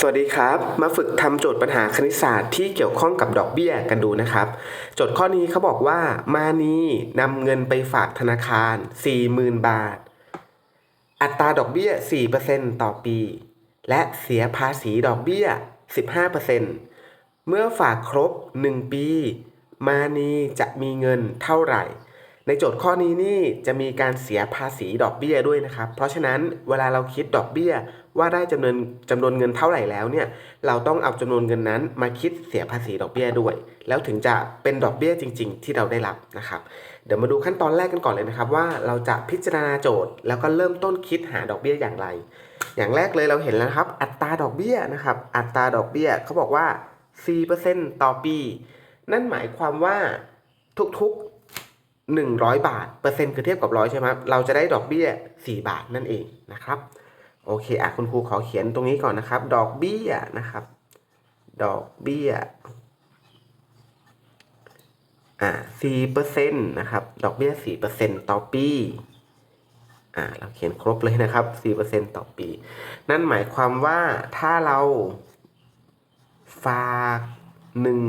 สวัสดีครับ มาฝึกทำโจทย์ปัญหาคณิตศาสตร์ที่เกี่ยวข้องกับดอกเบี้ยกันดูนะครับ โจทย์ข้อนี้เขาบอกว่ามานีนำเงินไปฝากธนาคาร 40,000 บาท อัตราดอกเบี้ย 4%ต่อปี และเสียภาษีดอกเบี้ย 15%เมื่อฝากครบ 1 ปี มานีจะมีเงินเท่าไหร่ ในโจทย์ข้อนี้นี่จะมีการเสียภาษีดอกเบี้ยด้วยนะครับ เพราะฉะนั้นเวลาเราคิดดอกเบี้ยว่าได้จำนวนจำนวนเงินเท่าไหร่แล้วเนี่ยเราต้องเอาจำนวนเงินนั้นมาคิดเสียภาษีดอกเบี้ยด้วย แล้วถึงจะเป็นดอกเบี้ยจริง ๆ ที่เราได้รับนะครับ เดี๋ยวมาดูขั้นตอนแรกกันก่อนเลยนะครับ ว่าเราจะพิจารณาโจทย์ แล้วก็เริ่มต้นคิดหาดอกเบี้ยอย่างไร อย่างแรกเลยเราเห็นแล้วครับ อัตราดอกเบี้ยนะครับ อัตราดอกเบี้ยเขาบอกว่า4%ต่อปี นั่นหมายความว่าทุกๆ 100 บาท เปอร์เซ็นต์คือเทียบกับร้อยใช่ไหมเราจะได้ดอกเบี้ย 4 บาทนั่นเองนะครับ โอเคอะคุณครูขอเขียนตรงนี้ก่อนนะครับ ดอกเบี้ยนะครับ ดอกเบี้ยอ่าสี่เปอร์เซ็นต์นะครับ ดอกเบี้ยสี่เปอร์เซ็นต์ต่อปี อ่า เราเขียนครบเลยนะครับสี่เปอร์เซ็นต์ต่อปี นั่นหมายความว่าถ้าเราฝากหนึ่ง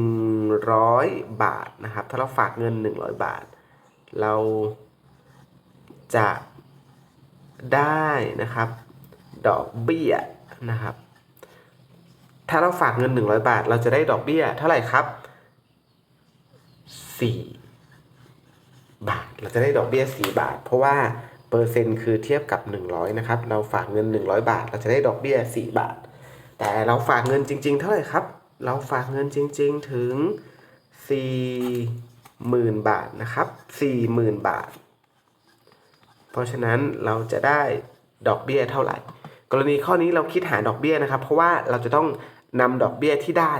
ร้อยบาทนะครับ ถ้าเราฝากเงินหนึ่งร้อยบาท เราจะได้นะครับ ดอกเบี้ยนะครับ ถ้าเราฝากเงิน 100 บาท เราจะได้ดอกเบี้ยเท่าไหร่ครับ 4 บาท เราจะได้ดอกเบี้ย 4 บาท เพราะว่าเปอร์เซ็นต์คือเทียบกับ 100 นะครับ เราฝากเงิน 100 บาท เราจะได้ดอกเบี้ย 4 บาท แต่เราฝากเงินจริง ๆ เท่าไหร่ครับ เราฝากเงินจริง ๆ ถึง 40,000บาทนะครับ40,000บาท เพราะฉะนั้นเราจะได้ดอกเบี้ยเท่าไหร่ กรณีข้อนี้เราคิดหาดอกเบี้ยนะครับ เพราะว่าเราจะต้องนำดอกเบี้ยที่ได้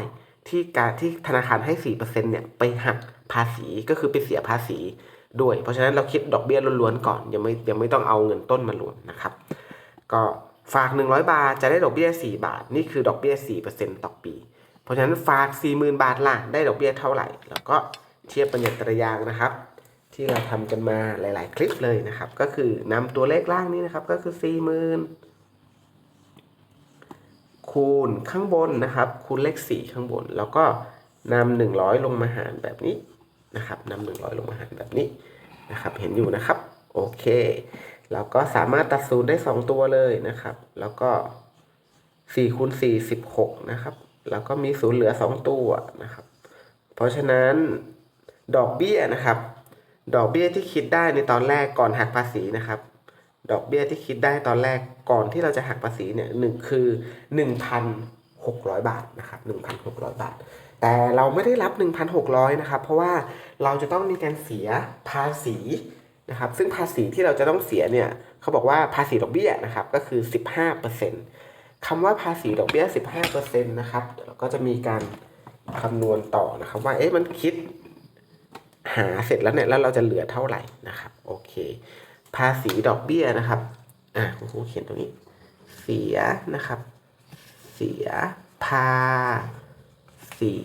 ที่การที่ธนาคารให้4%เนี่ยไปหักภาษีก็คือไปเสียภาษีด้วย เพราะฉะนั้นเราคิดดอกเบี้ยล้วนๆก่อนยังไม่ยังไม่ต้องเอาเงินต้นมารวมนะครับ ก็ฝาก 100 บาทจะได้ดอกเบี้ย 4 บาท นี่คือดอกเบี้ย 4%ต่อปี เพราะฉะนั้นฝาก 40,000 บาทล่ะได้ดอกเบี้ยเท่าไหร่ แล้วก็ เทียบเป็นตรยางนะครับ ที่เราทำกันมาหลาย ๆ คลิปเลยนะครับ ก็คือนำตัวเลขล่างนี้นะครับ ก็คือ40,000คูณข้างบนนะครับ คูณเลข 4 ข้างบน แล้วก็นำ100 ลงมาหารแบบนี้นะครับนำ100 ลงมาหารแบบนี้นะครับ เห็นอยู่นะครับ โอเค แล้วก็สามารถตัดศูนย์ได้ 2 ตัวเลยนะครับ แล้วก็4คูณ4 16 นะครับ แล้วก็มีศูนย์เหลือ 2 ตัวนะครับ เพราะฉะนั้น ดอกเบี้ยนะครับ ดอกเบี้ยที่คิดได้ในตอนแรกก่อนหักภาษีนะครับ ดอกเบี้ยที่คิดได้ตอนแรกก่อนที่เราจะหักภาษีเนี่ยหนึ่งคือ1,600บาทนะครับ1,600บาท แต่เราไม่ได้รับ1,600นะครับ เพราะว่าเราจะต้องมีการเสียภาษีนะครับ ซึ่งภาษีที่เราจะต้องเสียเนี่ยเขาบอกว่าภาษีดอกเบี้ยนะครับก็คือ15%คำว่าภาษีดอกเบี้ย 15%นะครับเราก็จะมีการคำนวณต่อนะครับว่าเอ๊ะมันคิด หาเสร็จแล้วเนี่ยแล้วเราจะเหลือเท่าไหร่นะครับโอเค ภาษีดอกเบี้ยนะครับอ่าคุณครูเขียนตรงนี้ เสียนะครับ เสียภาษี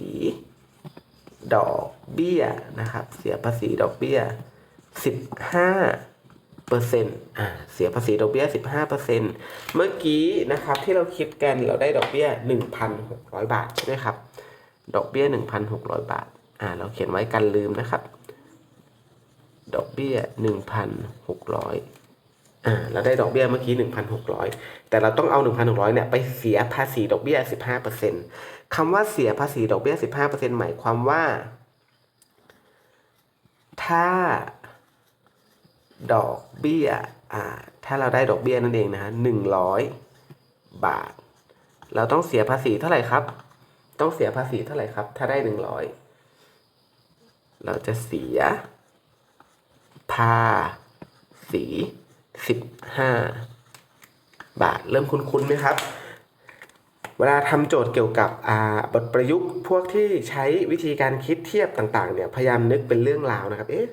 ดอกเบี้ยนะครับ เสียภาษีดอกเบี้ยสิบห้าเปอร์เซ็นต์อ่าเสียภาษีดอกเบี้ยสิบห้าเปอร์เซ็นต์เมื่อกี้นะครับที่เราคิดกันเราได้ดอกเบี้ยหนึ่งพันหกร้อยบาทใช่ไหมครับ ดอกเบี้ยหนึ่งพันหกร้อยบาทอ่าเราเขียนไว้กันลืมนะครับ ดอกเบี้ยหนึ่งพันหกร้อยอ่าเราได้ดอกเบี้ยเมื่อกี้หนึ่งพันหกร้อยแต่เราต้องเอาหนึ่งพันหกร้อยเนี่ยไปเสียภาษีดอกเบี้ยสิบห้าเปอร์เซ็นต์คำว่าเสียภาษีดอกเบี้ยสิบห้าเปอร์เซ็นต์หมายความว่า ถ้าดอกเบี้ยอ่าถ้าเราได้ดอกเบี้ยนั่นเองนะฮะหนึ่งร้อยบาท เราต้องเสียภาษีเท่าไหร่ครับ ต้องเสียภาษีเท่าไหร่ครับ ถ้าได้หนึ่งร้อยเราจะเสีย ภาษีสิบห้าบาท เริ่มคุ้นๆไหมครับ เวลาทำโจทย์เกี่ยวกับบทประยุกต์ พวกที่ใช้วิธีการคิดเทียบต่างๆเนี่ยพยายามนึกเป็นเรื่องราวนะครับ เอ๊ะ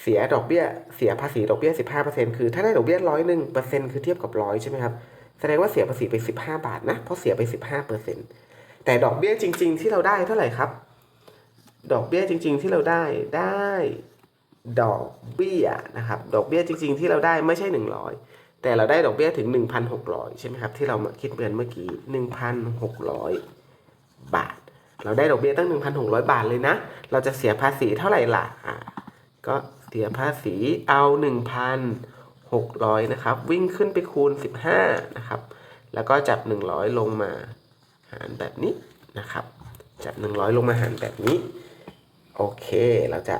เสียดอกเบี้ยเสียภาษีดอกเบี้ย 15%คือ ถ้าได้ดอกเบี้ยร้อยหนึ่งเปอร์เซ็นต์คือเทียบกับร้อยใช่ไหมครับ แสดงว่าเสียภาษีไป 15 บาทนะ เพราะเสียไป 15%แต่ดอกเบี้ยจริง ๆ ที่เราได้เท่าไหร่ครับ ดอกเบี้ยจริง ๆ ที่เราได้ได้ ดอกเบี้ยนะครับ ดอกเบี้ยจริง ๆ ที่เราได้ไม่ใช่ 100 แต่เราได้ดอกเบี้ยถึง 1,600 ใช่ไหมครับ ที่เราาคิดเงินเมื่อกี้ 1,600 บาท เราได้ดอกเบี้ยตั้ง 1,600 บาทเลยนะ เราจะเสียภาษีเท่าไหร่ล่ะอ่าก็เสียภาษีเอา 1,600 นะครับ วิ่งขึ้นไปคูณ 15 นะครับ แล้วก็จับ 100 ลงมาหารแบบนี้นะครับ จับ 100 ลงมาหารแบบนี้ โอเค เราจะ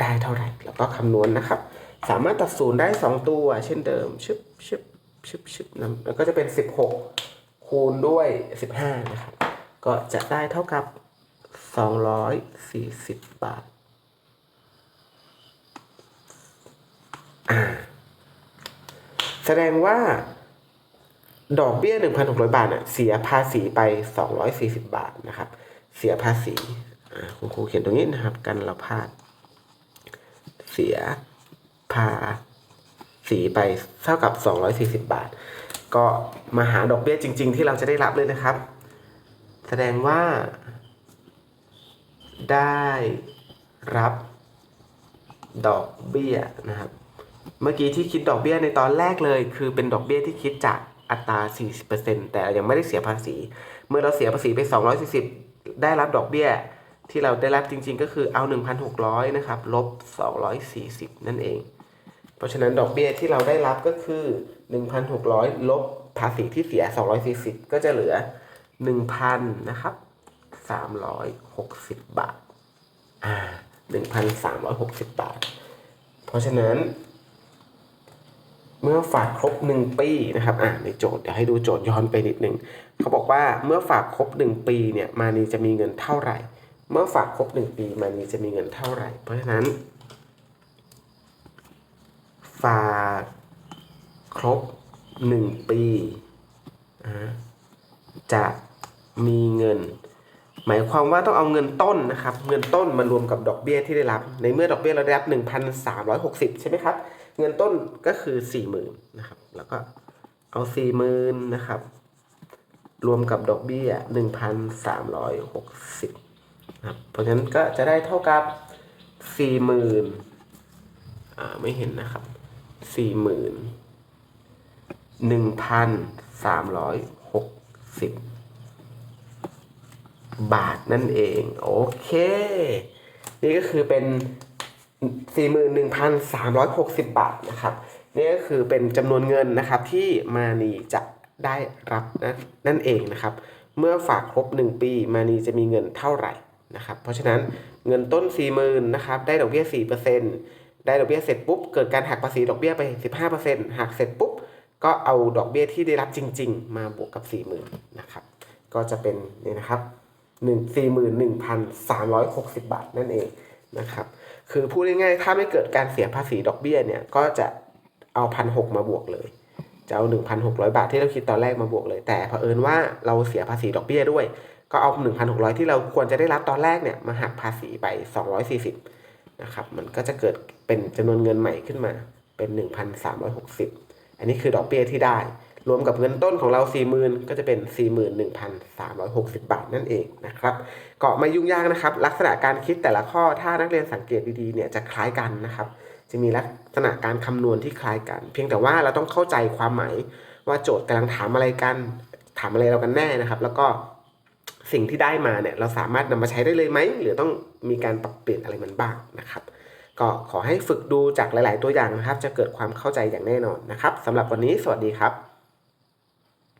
ได้เท่าไหร่ แล้วก็คำนวณนะครับ สามารถตัดศูนย์ได้ 2 ตัว เช่นเดิมชึบชึบชึบชึบนะแล้วก็จะเป็น 16 คูณด้วย 15 นะครับ ก็จะได้เท่ากับ 240 บาทอ่าแสดงว่าดอกเบี้ย 1,600 บาทน่ะเสียภาษีไป 240 บาทนะครับ เสียภาษีคุณครูเขียนตรงนี้นะครับ กันเราพลาด สียภาษีไปเท่ากับ 240 บาท ก็มาหาดอกเบี้ยจริง ๆ ที่เราจะได้รับเลยนะครับ แสดงว่า ได้รับดอกเบี้ยนะครับ เมื่อกี้ที่คิดดอกเบี้ยในตอนแรกเลย คือเป็นดอกเบี้ยที่คิดจากอัตรา 40%แต่ยังไม่ได้เสียภาษี เมื่อเราเสียภาษีไป 240 ได้รับดอกเบี้ย ที่เราได้รับจริงๆก็คือเอา 1,600 นะครับลบ 240 นั่นเอง เพราะฉะนั้นดอกเบี้ยที่เราได้รับก็คือ 1,600 ลบภาษีที่เสีย 240 ก็จะเหลือ 1,000 นะครับ 360 บาท อ่า 1,360 บาท เพราะฉะนั้น เมื่อฝากครบ 1 ปีนะครับ อ่าในโจทย์เดี๋ยวให้ดูโจทย์ย้อนไปนิดนึง เขาบอกว่าเมื่อฝากครบ 1 ปีเนี่ย มานีจะมีเงินเท่าไหร่ เมื่อฝากครบ 1 ปีมานีจะมีเงินเท่าไหร่ เพราะฉะนั้น ฝากครบ 1 ปีจะมีเงิน หมายความว่าต้องเอาเงินต้นนะครับ เงินต้นมารวมกับดอกเบี้ยที่ได้รับ ในเมื่อดอกเบี้ยเราได้รับ 1,360 ใช่ไหมครับ เงินต้นก็คือ 40,000นะครับ แล้วก็เอา 40,000นะครับ รวมกับดอกเบี้ย 1,360นะ ครับเพราะฉะนั้นก็จะได้เท่ากับ40,000อ่าไม่เห็นนะครับ40,000 1,360บาทนั่นเอง โอเค นี่ก็คือเป็น 41,360 บาทนะครับ นี่ก็คือเป็นจำนวนเงินนะครับที่มานีจะได้รับนะนั่นเองนะครับ เมื่อฝากครบ 1 ปี มานีจะมีเงินเท่าไหร่ นะครับ เพราะฉะนั้นเงินต้น 40,000นะครับได้ดอกเบี้ย 4%ได้ดอกเบี้ยเสร็จปุ๊บเกิดการหักภาษีดอกเบี้ยไป 15%หักเสร็จปุ๊บก็เอาดอกเบี้ยที่ได้รับจริง ๆ มาบวกกับ 40,000นะครับก็จะเป็นนี่นะครับหนึ่งสี่หมื่นหนึ่งพันสามร้อยหกสิบบาทนั่นเองนะครับคือพูดง่ายๆถ้าไม่เกิดการเสียภาษีดอกเบี้ยเนี่ยก็จะเอาพันหกมาบวกเลย จะเอาหนึ่งพันหกร้อยบาทที่เราคิดตอนแรกมาบวกเลย แต่เผอิญว่าเราเสียภาษีดอกเบี้ยด้วย ก็เอาหนึ่งพันหกร้อยที่เราควรจะได้รับตอนแรกเนี่ยมาหักภาษีไปสองร้อยสี่สิบนะครับมันก็จะเกิดเป็นจำนวนเงินใหม่ขึ้นมาเป็นหนึ่งพันสามร้อยหกสิบอันนี้คือดอกเบี้ยที่ได้ รวมกับเงินต้นของเรา 40,000 ก็จะเป็น 41,360 บาทนั่นเองนะครับก็ไม่ยุ่งยากนะครับ ลักษณะการคิดแต่ละข้อถ้านักเรียนสังเกตดีๆเนี่ยจะคล้ายกันนะครับ จะมีลักษณะการคำนวณที่คล้ายกัน เพียงแต่ว่าเราต้องเข้าใจความหมายว่าโจทย์กำลังถามอะไรกัน ถามอะไรเรากันแน่นะครับ แล้วก็ สิ่งที่ได้มาเนี่ยเราสามารถนำมาใช้ได้เลยไหมหรือต้องมีการปรับเปลี่ยนอะไรมันบ้างนะครับ ก็ขอให้ฝึกดูจากหลาย ๆ ตัวอย่างนะครับ จะเกิดความเข้าใจอย่างแน่นอนนะครับสำหรับวันนี้สวัสดีครับ